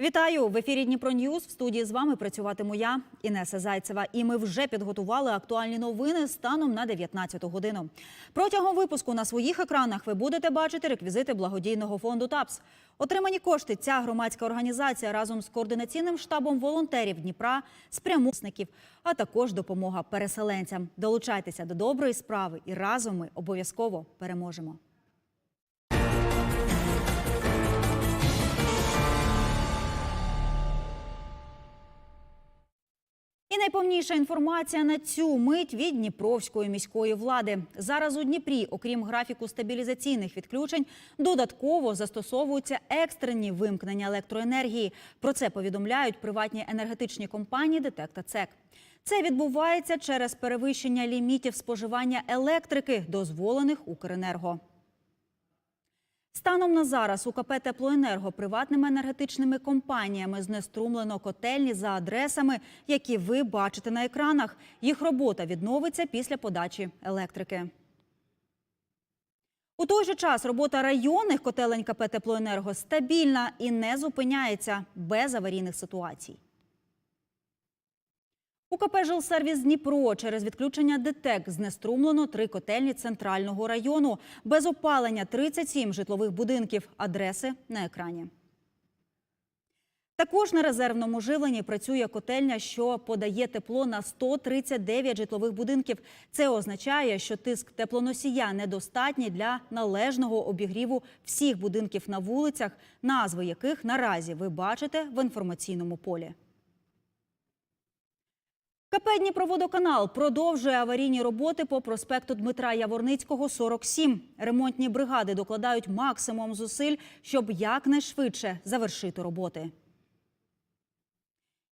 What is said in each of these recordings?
Вітаю в ефірі Дніпро Ньюз. В студії з вами працюватиму я, Інеса Зайцева. І ми вже підготували актуальні новини станом на 19 годину. Протягом випуску на своїх екранах ви будете бачити реквізити благодійного фонду ТАПС. Отримані кошти ця громадська організація разом з координаційним штабом волонтерів Дніпра спрямовників, а також допомога переселенцям. Долучайтеся до доброї справи і разом ми обов'язково переможемо. І найповніша інформація на цю мить від Дніпровської міської влади. Зараз у Дніпрі, окрім графіку стабілізаційних відключень, додатково застосовуються екстрені вимкнення електроенергії. Про це повідомляють приватні енергетичні компанії ДТЕК та ЦЕК. Це відбувається через перевищення лімітів споживання електрики, дозволених Укренерго. Станом на зараз у КП «Теплоенерго» приватними енергетичними компаніями знеструмлено котельні за адресами, які ви бачите на екранах. Їх робота відновиться після подачі електрики. У той же час робота районних котелень КП «Теплоенерго» стабільна і не зупиняється без аварійних ситуацій. У КП «Жилсервіс Дніпро» через відключення ДТЕК знеструмлено три котельні центрального району. Без опалення 37 житлових будинків. Адреси на екрані. Також на резервному живленні працює котельня, що подає тепло на 139 житлових будинків. Це означає, що тиск теплоносія недостатній для належного обігріву всіх будинків на вулицях, назви яких наразі ви бачите в інформаційному полі. КП «Дніпроводоканал» продовжує аварійні роботи по проспекту Дмитра Яворницького, 47. Ремонтні бригади докладають максимум зусиль, щоб якнайшвидше завершити роботи.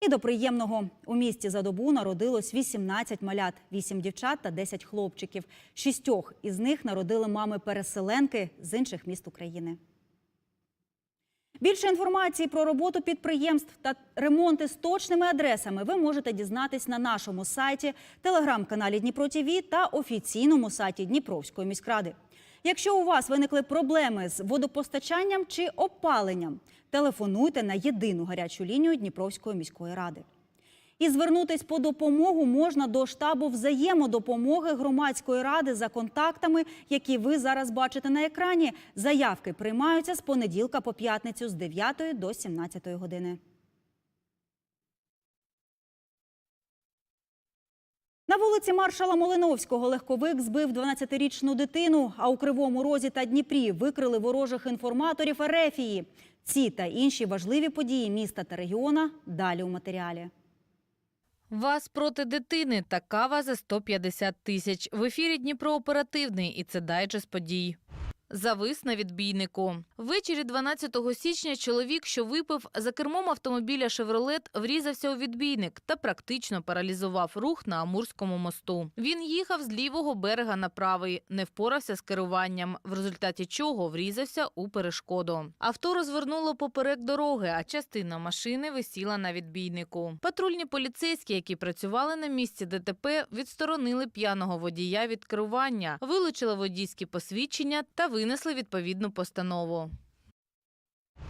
І до приємного. У місті за добу народилось 18 малят, 8 дівчат та 10 хлопчиків. Шістьох із них народили мами-переселенки з інших міст України. Більше інформації про роботу підприємств та ремонти з точними адресами ви можете дізнатись на нашому сайті, телеграм-каналі Дніпро ТІВІ та офіційному сайті Дніпровської міськради. Якщо у вас виникли проблеми з водопостачанням чи опаленням, телефонуйте на єдину гарячу лінію Дніпровської міської ради. І звернутись по допомогу можна до штабу взаємодопомоги громадської ради за контактами, які ви зараз бачите на екрані. Заявки приймаються з понеділка по п'ятницю з 9 до 17 години. На вулиці маршала Молиновського легковик збив 12-річну дитину, а у Кривому Розі та Дніпрі викрили ворожих інформаторів Ерефії. Ці та інші важливі події міста та регіона далі у матеріалі. Вас проти дитини та кава за 150 тисяч. В ефірі Дніпро оперативний і це дайджест подій. Завис на відбійнику. Ввечері 12 січня чоловік, що випив за кермом автомобіля «Шевролет», врізався у відбійник та практично паралізував рух на Амурському мосту. Він їхав з лівого берега на правий, не впорався з керуванням, в результаті чого врізався у перешкоду. Авто розвернуло поперек дороги, а частина машини висіла на відбійнику. Патрульні поліцейські, які працювали на місці ДТП, відсторонили п'яного водія від керування, вилучили водійські посвідчення та винесли відповідну постанову.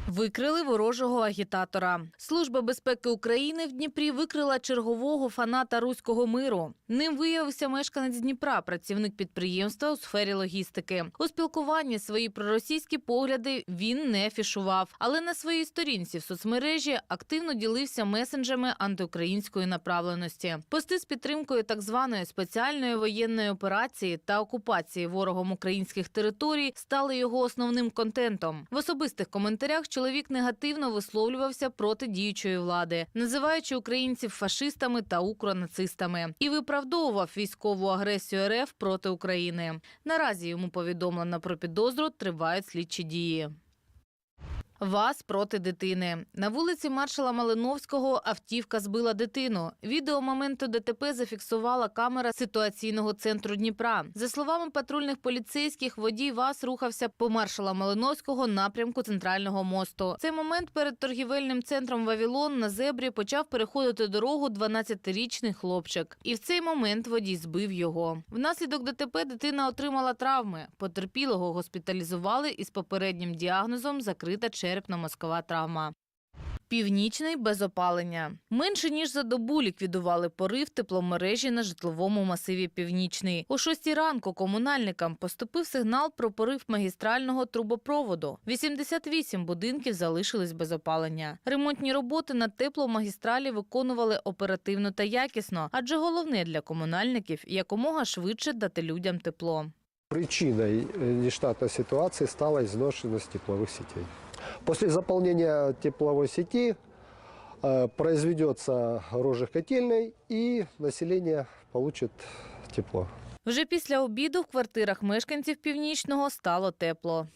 Викрили ворожого агітатора. Служба безпеки України в Дніпрі викрила чергового фаната руського миру. Ним виявився мешканець Дніпра, працівник підприємства у сфері логістики. У спілкуванні свої проросійські погляди він не афішував, але на своїй сторінці в соцмережі активно ділився месенджами антиукраїнської направленості. Пости з підтримкою так званої спеціальної воєнної операції та окупації ворогом українських територій стали його основним контентом. В особистих коментарях чоловік негативно висловлювався проти діючої влади, називаючи українців фашистами та укронацистами, і виправдовував військову агресію РФ проти України. Наразі йому повідомлено про підозру, тривають слідчі дії. Вас проти дитини. На вулиці маршала Малиновського автівка збила дитину. Відео моменту ДТП зафіксувала камера ситуаційного центру Дніпра. За словами патрульних поліцейських, водій ВАЗ рухався по маршала Малиновського напрямку центрального мосту. Цей момент перед торгівельним центром Вавілон на зебрі почав переходити дорогу 12-річний хлопчик. І в цей момент водій збив його. Внаслідок ДТП дитина отримала травми. Потерпілого госпіталізували із попереднім діагнозом закрита черепно-мозкова травма. Північний без опалення. Менше ніж за добу ліквідували порив тепломережі на житловому масиві Північний. О 6 ранку комунальникам поступив сигнал про порив магістрального трубопроводу. 88 будинків залишились без опалення. Ремонтні роботи на тепломагістралі виконували оперативно та якісно, адже головне для комунальників якомога швидше дати людям тепло. Причиной э, нештатной ситуации стала изношенность тепловых сетей. После заполнения тепловой сети э, произведется рожих котельной и население получит тепло. Вже після обіду в квартирах мешканців північного стало тепло.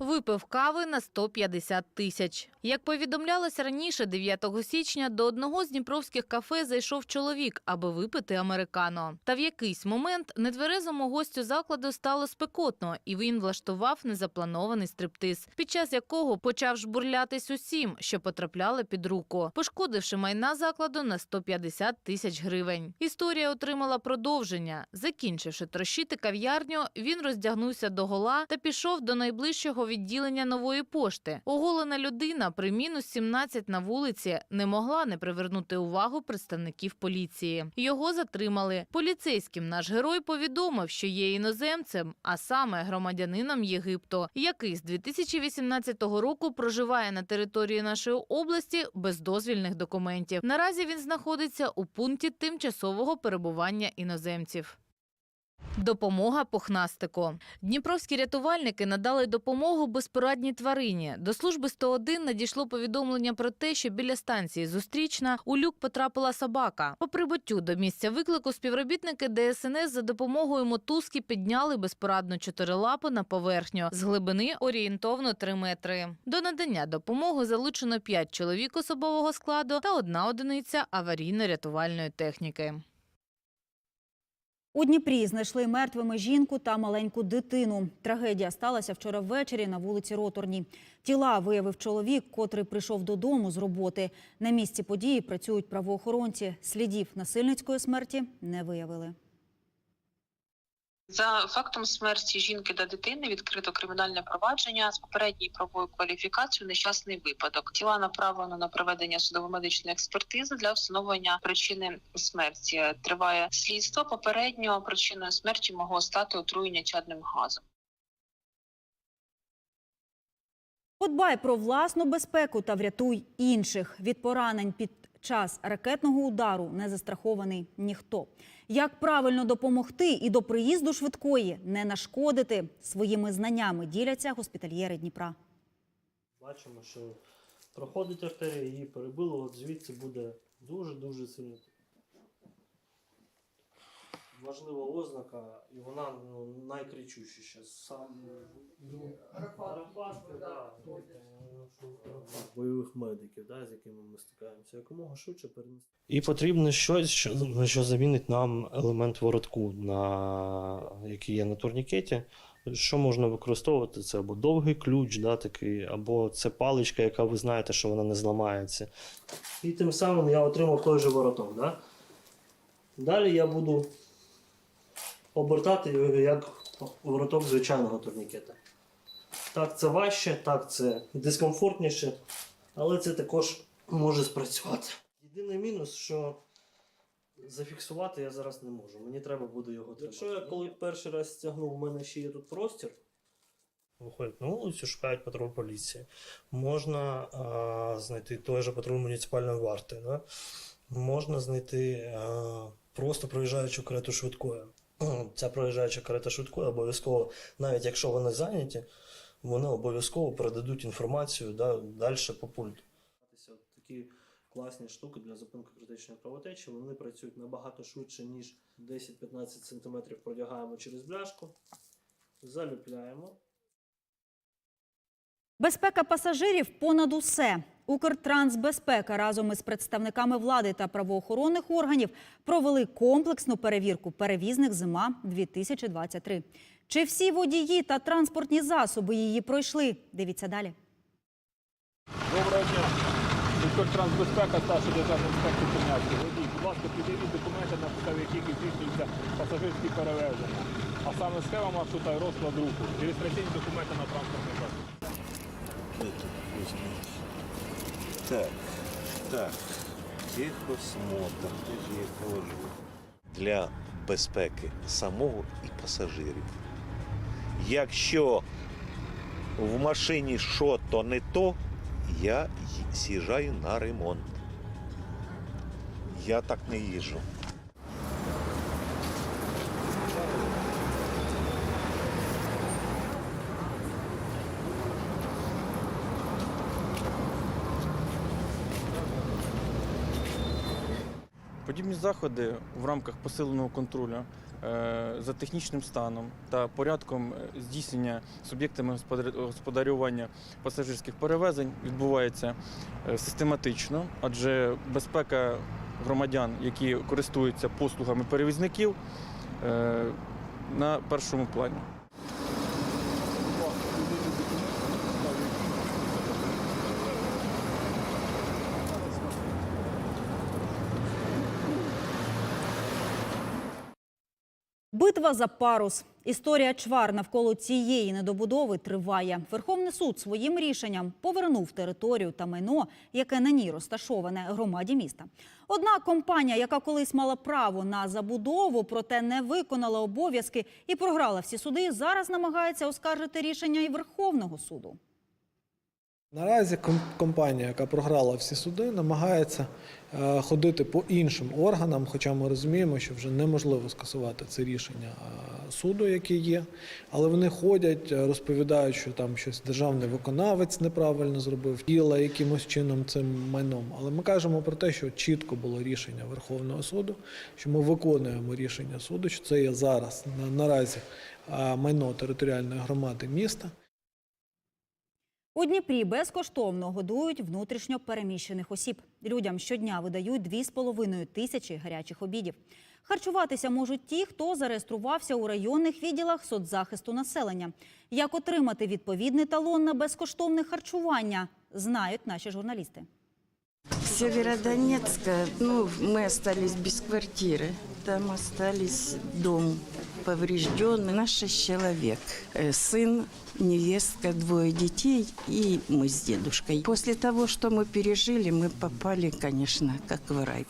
Випив кави на 150 тисяч. Як повідомлялося раніше, 9 січня до одного з дніпровських кафе зайшов чоловік, аби випити американо. Та в якийсь момент нетверезому гостю закладу стало спекотно, і він влаштував незапланований стриптиз, під час якого почав жбурлятись усім, що потрапляли під руку, пошкодивши майна закладу на 150 тисяч гривень. Історія отримала продовження. Закінчивши трощити кав'ярню, він роздягнувся до гола та пішов до найближчого відділення нової пошти. Оголена людина при мінус 17 на вулиці не могла не привернути увагу представників поліції. Його затримали. Поліцейським наш герой повідомив, що є іноземцем, а саме громадянином Єгипту, який з 2018 року проживає на території нашої області без дозвільних документів. Наразі він знаходиться у пункті тимчасового перебування іноземців. Допомога пухнастику. Дніпровські рятувальники надали допомогу безпорадній тварині. До служби 101 надійшло повідомлення про те, що біля станції зустрічна у люк потрапила собака. По прибуттю до місця виклику співробітники ДСНС за допомогою мотузки підняли безпорадну чотирилапу на поверхню з глибини орієнтовно 3 метри. До надання допомоги залучено 5 чоловік особового складу та одна одиниця аварійно-рятувальної техніки. У Дніпрі знайшли мертвими жінку та маленьку дитину. Трагедія сталася вчора ввечері на вулиці Роторні. Тіла виявив чоловік, котрий прийшов додому з роботи. На місці події працюють правоохоронці. Слідів насильницької смерті не виявили. За фактом смерті жінки та дитини відкрито кримінальне провадження з попередньою правовою кваліфікацією нещасний випадок. Тіла направлено на проведення судово-медичної експертизи для встановлення причини смерті. Триває слідство. Попередньо причиною смерті могло стати отруєння чадним газом. Подбай про власну безпеку та врятуй інших. Від поранень під час ракетного удару не застрахований ніхто. Як правильно допомогти і до приїзду швидкої не нашкодити своїми знаннями діляться госпітальєри Дніпра. Бачимо, що проходить артерія, її перебило, от звідси буде дуже-дуже сильно. Важлива ознака, і вона ну, найкричущіша. Сам ну, Арafat, да, ну, бойових медиків, да, з якими ми стикаємося, якомога швидше перенести. І потрібно щось, що, що замінить нам елемент воротку, на, який є на турнікеті. Що можна використовувати? Це або довгий ключ, да, такий, або це паличка, яка ви знаєте, що вона не зламається. І тим самим я отримав той же вороток. Да? Далі я буду обертати його як вороток звичайного турнікета. Так, це важче, так, це дискомфортніше, але це також може спрацювати. Єдиний мінус, що зафіксувати я зараз не можу. Мені треба буде його тримати. Якщо я коли перший раз стягнув, у мене ще є тут простір. Виходять на вулицю, шукають патруль поліції. Можна а, знайти той же патруль муніципальної варти. Да? Можна знайти а, просто проїжджаючу карету швидкої. Ця проїжджаюча карета швидкої обов'язково, навіть якщо вони зайняті, вони обов'язково передадуть інформацію да, далі по пульту. Такі класні штуки для зупинки критичної кровотечі. Вони працюють набагато швидше, ніж 10-15 см продягаємо через бляшку, заліпляємо. Безпека пасажирів понад усе. Укртрансбезпека разом із представниками влади та правоохоронних органів провели комплексну перевірку перевізних зима 2023. Чи всі водії та транспортні засоби її пройшли? Дивіться далі. Доброго дня. Укртрансбезпека, старший державний інспектор Чернявський. Водій, будь ласка, підійдіть документи, на підставі яких здійснюються пасажирські перевезення. А саме схема маршрута і розклад руху. Реєстраційні документи на транспортний засіб. Так, так. Техосмотр. Де ж я їх? Для безпеки самого і пасажирів. Якщо в машині що то не то, я з'їжджаю на ремонт. Я так не їжджу. Подібні заходи в рамках посиленого контролю е, за технічним станом та порядком е, здійснення суб'єктами господарювання пасажирських перевезень відбуваються е, систематично, адже безпека громадян, які користуються послугами перевізників, на першому плані. Битва за парус. Історія чвар навколо цієї недобудови триває. Верховний суд своїм рішенням повернув територію та майно, яке на ній розташоване громаді міста. Одна компанія, яка колись мала право на забудову, проте не виконала обов'язки і програла всі суди, зараз намагається оскаржити рішення і Верховного суду. Наразі компанія, яка програла всі суди, намагається ходити по іншим органам, хоча ми розуміємо, що вже неможливо скасувати це рішення е, суду, яке є. Але вони ходять, е, розповідають, що там щось державний виконавець неправильно зробив, діла якимось чином цим майном. Але ми кажемо про те, що чітко було рішення Верховного суду, що ми виконуємо рішення суду, що це є зараз на, наразі е, майно територіальної громади міста. У Дніпрі безкоштовно годують внутрішньо переміщених осіб. Людям щодня видають 2,5 тисячі гарячих обідів. Харчуватися можуть ті, хто зареєструвався у районних відділах соцзахисту населення. Як отримати відповідний талон на безкоштовне харчування, знають наші журналісти. Северодонецка, ну, мы остались без квартиры. Там остались дом поврежденный. Наш шесть человек. Э, Сын, невестка, двое детей и мы с дедушкой. После того, что мы пережили, мы попали, конечно, как в рай.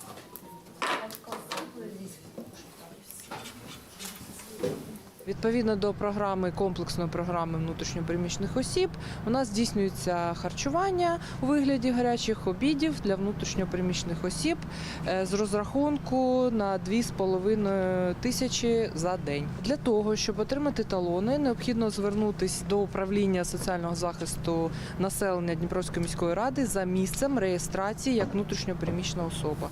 Відповідно до програми комплексної програми внутрішньопереміщених осіб, у нас здійснюється харчування у вигляді гарячих обідів для внутрішньопереміщених осіб е, з розрахунку на 2,5 тисячі за день. Для того щоб отримати талони, необхідно звернутися до управління соціального захисту населення Дніпровської міської ради за місцем реєстрації як внутрішньопереміщена особа.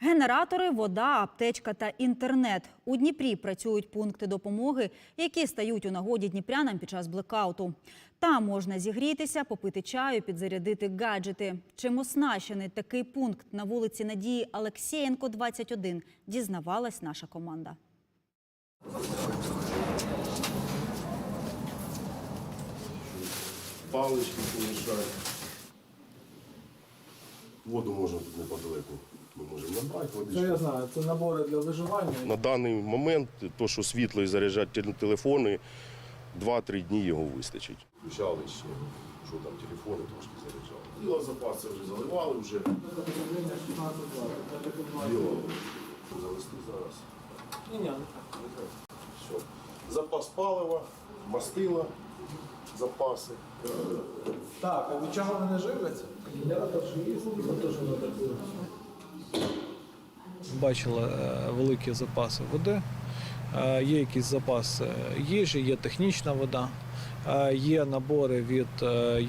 Генератори, вода, аптечка та інтернет. У Дніпрі працюють пункти допомоги, які стають у нагоді дніпрянам під час блекауту. Там можна зігрітися, попити чаю, підзарядити гаджети. Чим оснащений такий пункт на вулиці Надії Алексєєнко, 21, дізнавалась наша команда. Палички помішати. Воду можна тут неподалеку. Ми можемо набрати Це я знаю, це набори для виживання. На даний момент, то, що світло і заряджати телефони, 2-3 дні його вистачить. Включали ще, що там телефони трошки заряджали. Діло запаси вже заливали вже. Діло завести зараз. Ні, ні. Все. Запас палива, мастила, запаси. Так, а від чого вони живляться? Є, теж Бачили е, великі запаси води, е, є якийсь запас е, їжі, є технічна вода, е, є набори від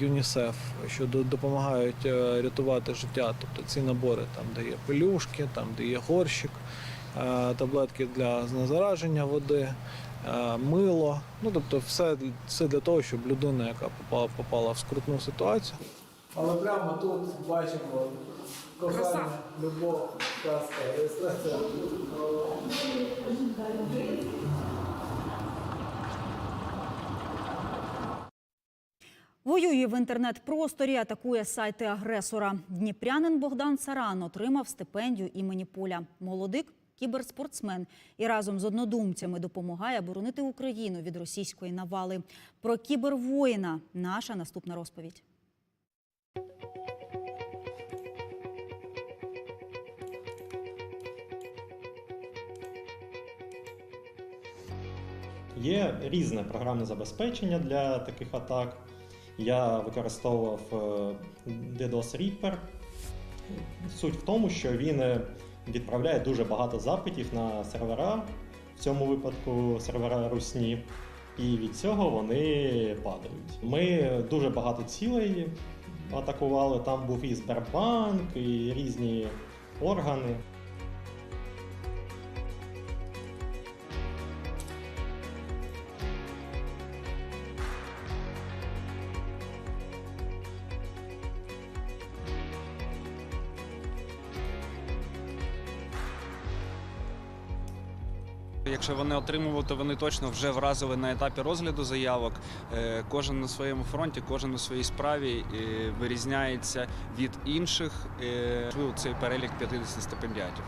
ЮНІСЕФ, що допомагають рятувати життя. Тобто ці набори там, де є пелюшки, там, де є горщик, таблетки для знезараження води, мило. Ну, тобто все, все для того, щоб людина, яка попала, попала в скрутну ситуацію. Але прямо тут бачимо кохання, любов, казка, реєстрація. Воює в інтернет-просторі, атакує сайти агресора. Дніпрянин Богдан Царан отримав стипендію імені Поля. Молодик кіберспортсмен і разом з однодумцями допомагає боронити Україну від російської навали. Про кібервоїна наша наступна розповідь. Є різне програмне забезпечення для таких атак. Я використовував е, DDoS Reaper. Суть в тому, що він е, відправляє дуже багато запитів на сервера, в цьому випадку сервера Русні, і від цього вони падають. Ми дуже багато цілей атакували. Там був і Сбербанк, і різні органи. Якщо вони отримували, то вони точно вже вразили на етапі розгляду заявок. Е, Кожен на своєму фронті, кожен у своїй справі е, вирізняється від інших. Е, Цей перелік 50 стипендіатів.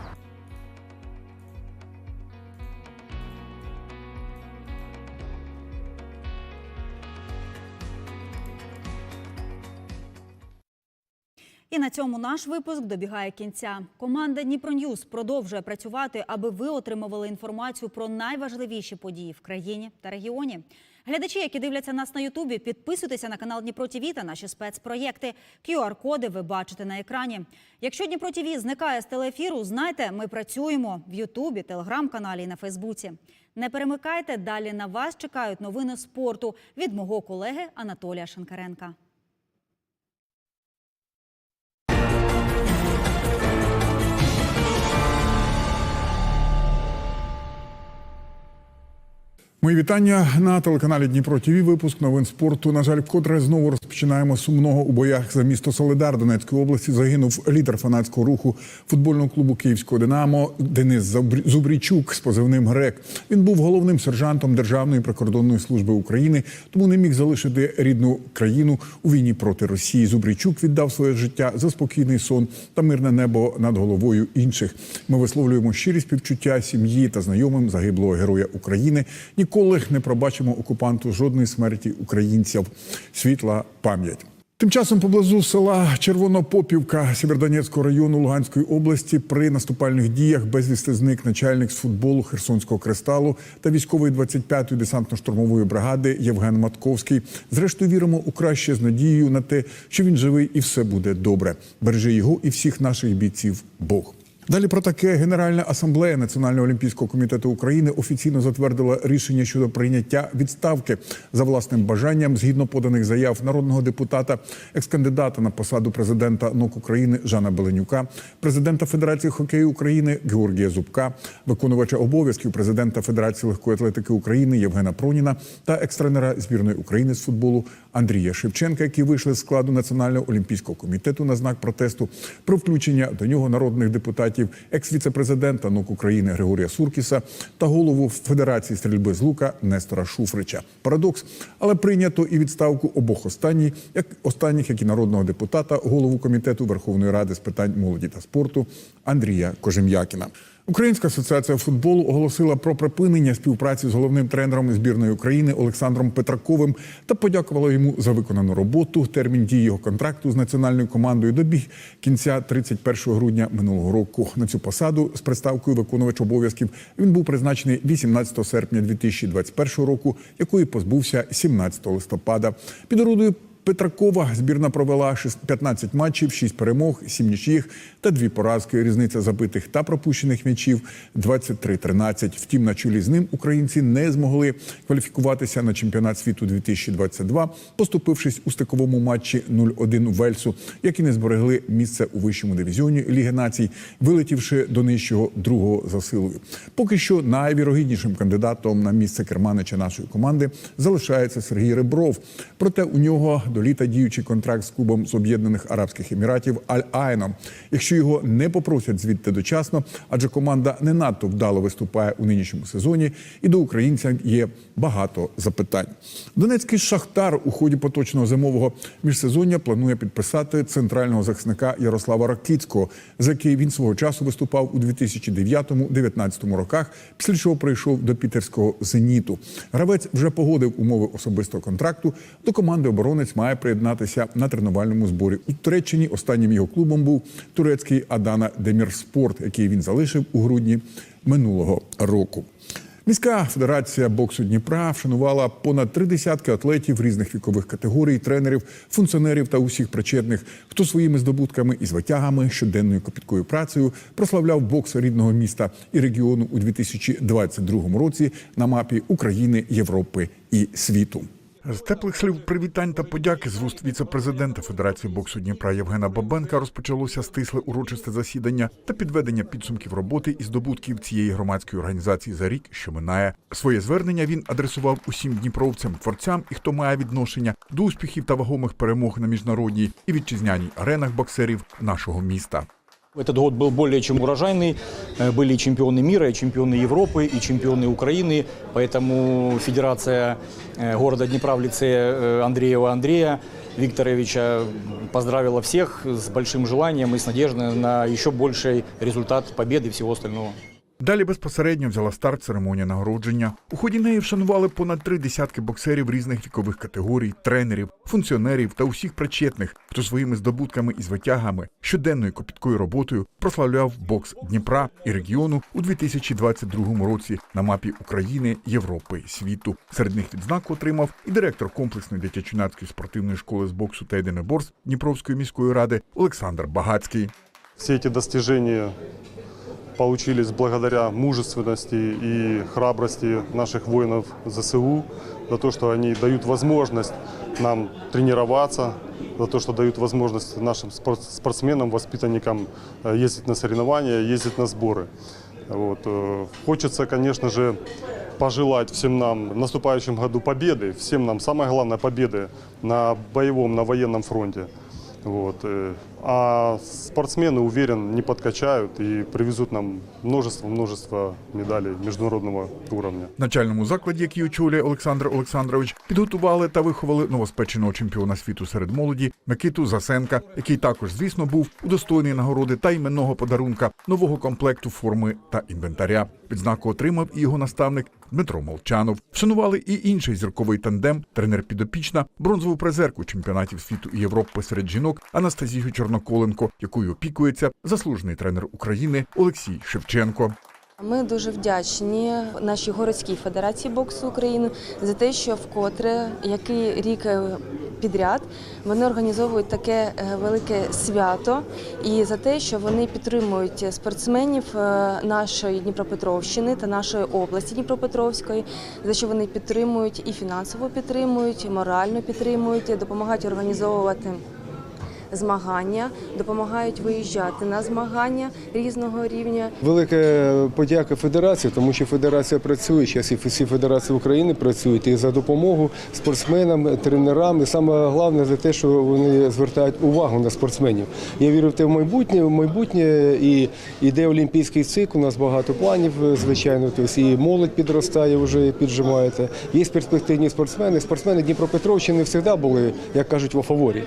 І на цьому наш випуск добігає кінця. Команда Дніпро Ньюз продовжує працювати, аби ви отримували інформацію про найважливіші події в країні та регіоні. Глядачі, які дивляться нас на Ютубі, підписуйтеся на канал Дніпро ТІВІ та наші спецпроєкти. QR-коди ви бачите на екрані. Якщо Дніпро ТІВІ зникає з телеефіру, знайте, ми працюємо в Ютубі, телеграм-каналі і на Фейсбуці. Не перемикайте, далі на вас чекають новини спорту від мого колеги Анатолія Шинкаренка. Мої вітання на телеканалі Дніпро ТІВІ. Випуск новин спорту. На жаль, вкотре знову розпочинаємо сумного у боях за місто Солидар Донецької області. Загинув лідер фанатського руху футбольного клубу Київського Динамо Денис Зубрічук з позивним Грек. Він був головним сержантом Державної прикордонної служби України, тому не міг залишити рідну країну у війні проти Росії. Зубрічук віддав своє життя за спокійний сон та мирне небо над головою інших. Ми висловлюємо щирі співчуття сім'ї та знайомим загиблого героя України. Ніколи не пробачимо окупанту жодної смерті українців. Світла пам'ять. Тим часом поблизу села Червонопопівка Сєвєродонецького району Луганської області при наступальних діях безвісти зник начальник з футболу Херсонського кристалу та військової 25-ї десантно-штурмової бригади Євген Матковський. Зрештою віримо у краще з надією на те, що він живий і все буде добре. Бережи його і всіх наших бійців Бог. Далі про таке Генеральна асамблея Національного олімпійського комітету України офіційно затвердила рішення щодо прийняття відставки за власним бажанням згідно поданих заяв народного депутата, екскандидата на посаду президента НОК України Жана Беленюка, президента Федерації хокею України Георгія Зубка, виконувача обов'язків президента Федерації легкої атлетики України Євгена Проніна та екстренера збірної України з футболу Андрія Шевченка, які вийшли з складу Національного олімпійського комітету на знак протесту про включення до нього народних депутатів, екс-віцепрезидента НОК України Григорія Суркіса та голову Федерації стрільби з лука Нестора Шуфрича. Парадокс, але прийнято і відставку обох останніх, як останніх, як і народного депутата, голову комітету Верховної Ради з питань молоді та спорту Андрія Кожем'якіна. Українська асоціація футболу оголосила про припинення співпраці з головним тренером збірної України Олександром Петраковим та подякувала йому за виконану роботу. Термін дії його контракту з національною командою добіг кінця 31 грудня минулого року. На цю посаду з приставкою виконувач обов'язків він був призначений 18 серпня 2021 року, якої позбувся 17 листопада. Під орудою Петракова збірна провела 15 матчів, 6 перемог, 7 нічиїх та 2 поразки. Різниця забитих та пропущених м'ячів 23-13. Втім, на чолі з ним українці не змогли кваліфікуватися на чемпіонат світу 2022, поступившись у стиковому матчі 0-1 у Вельсу, як і не зберегли місце у вищому дивізіоні Ліги націй, вилетівши до нижчого другого за силою. Поки що найвірогіднішим кандидатом на місце керманича нашої команди залишається Сергій Ребров. Проте у нього до літа діючий контракт з клубом з Об'єднаних Арабських Еміратів Аль Айно. Якщо його не попросять звідти дочасно, адже команда не надто вдало виступає у нинішньому сезоні, і до українця є багато запитань. Донецький шахтар у ході поточного зимового міжсезоння планує підписати центрального захисника Ярослава Ракицького, за який він свого часу виступав у 2009-2019 роках, після чого прийшов до пітерського зеніту. Гравець вже погодив умови особистого контракту. До команди оборонець має приєднатися на тренувальному зборі у Туреччині. Останнім його клубом був турецький Адана Демірспорт, який він залишив у грудні минулого року. Міська федерація боксу Дніпра вшанувала понад три десятки атлетів різних вікових категорій, тренерів, функціонерів та усіх причетних, хто своїми здобутками і звитягами, щоденною копіткою працею прославляв бокс рідного міста і регіону у 2022 році на мапі України, Європи і світу. З теплих слів привітань та подяки з вуст віце-президента Федерації боксу Дніпра Євгена Бабенка розпочалося стисле урочисте засідання та підведення підсумків роботи і здобутків цієї громадської організації за рік, що минає. Своє звернення він адресував усім дніпровцям, творцям і хто має відношення до успіхів та вагомих перемог на міжнародній і вітчизняній аренах боксерів нашого міста. Этот год был более чем урожайный. Э, Были и чемпионы мира, и чемпионы Европы, и чемпионы Украины. Поэтому Федерация э, города Днепра в лице э, Андреева Андрея Викторовича поздравила всех с большим желанием и с надеждой на еще больший результат победы и всего остального. Далі безпосередньо взяла старт церемонія нагородження. У ході неї вшанували понад три десятки боксерів різних вікових категорій, тренерів, функціонерів та усіх причетних, хто своїми здобутками і звитягами, щоденною копіткою роботою прославляв бокс Дніпра і регіону у 2022 році на мапі України, Європи, світу. Серед них відзнаку отримав і директор комплексної дитячо-юнацької спортивної школи з боксу та єдиноборств Дніпровської міської ради Олександр Багацький. Все эти достижения получились благодаря мужественности и храбрости наших воинов ЗСУ, за то, что они дают возможность нам тренироваться, за то, что дают возможность нашим спорт- спортсменам, воспитанникам э, ездить на соревнования, ездить на сборы. Вот. э, Хочется, конечно же, пожелать всем нам в наступающем году победы, всем нам, самое главное, победы на боевом, на военном фронте. Вот. А спортсмены, уверен, не подкачают и привезут нам множество-множество медалей международного уровня. Начальному закладі, який очолює Олександр Олександрович, підготували та виховали новоспеченого чемпіона світу серед молоді Микиту Засенка, який також, звісно, був удостоєний нагороди та іменного подарунка нового комплекту форми та інвентаря. Відзнаку отримав і його наставник Дмитро Молчанов. Вшанували і інший зірковий тандем, тренер підопічна, бронзову призерку чемпіонатів світу і Європи серед жінок Анастасію Чорноколенко, якою опікується заслужений тренер України Олексій Шевченко. Ми дуже вдячні нашій городській федерації боксу України за те, що вкотре який рік е, підряд вони організовують таке е, велике свято, і за те, що вони підтримують спортсменів е, нашої Дніпропетровщини та нашої області Дніпропетровської, за що вони підтримують і фінансово підтримують, і морально підтримують, і допомагають організовувати змагання, допомагають виїжджати на змагання різного рівня. Велика подяка федерації, тому що федерація працює, зараз і всі федерації України працюють і за допомогу спортсменам, тренерам. І саме головне за те, що вони звертають увагу на спортсменів. Я вірю в те в майбутнє, в майбутнє і йде олімпійський цикл. У нас багато планів, звичайно. Тобто і молодь підростає, вже піджимаєте. Є перспективні спортсмени. Спортсмени Дніпропетровщини завжди були, як кажуть, в фаворі.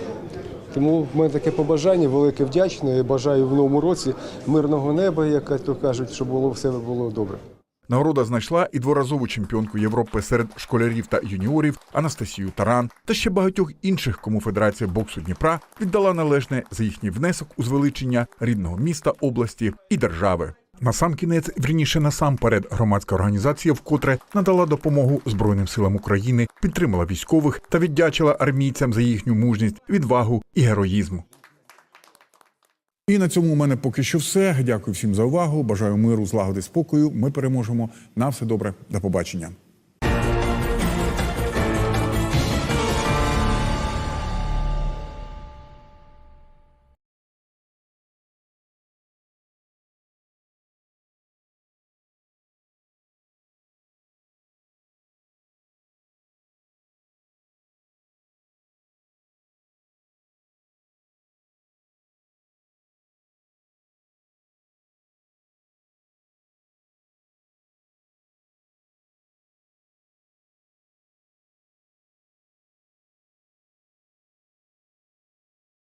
Тому в мене таке побажання, велике вдячне. Бажаю в новому році мирного неба, як то кажуть, щоб було все було добре. Нагорода знайшла і дворазову чемпіонку Європи серед школярів та юніорів Анастасію Таран та ще багатьох інших, кому Федерація боксу Дніпра віддала належне за їхній внесок у звеличення рідного міста, області і держави. Насамкінець, вірніше насамперед, громадська організація вкотре надала допомогу Збройним силам України, підтримала військових та віддячила армійцям за їхню мужність, відвагу і героїзм. І на цьому у мене поки що все. Дякую всім за увагу. Бажаю миру, злагоди, спокою. Ми переможемо. На все добре. До побачення.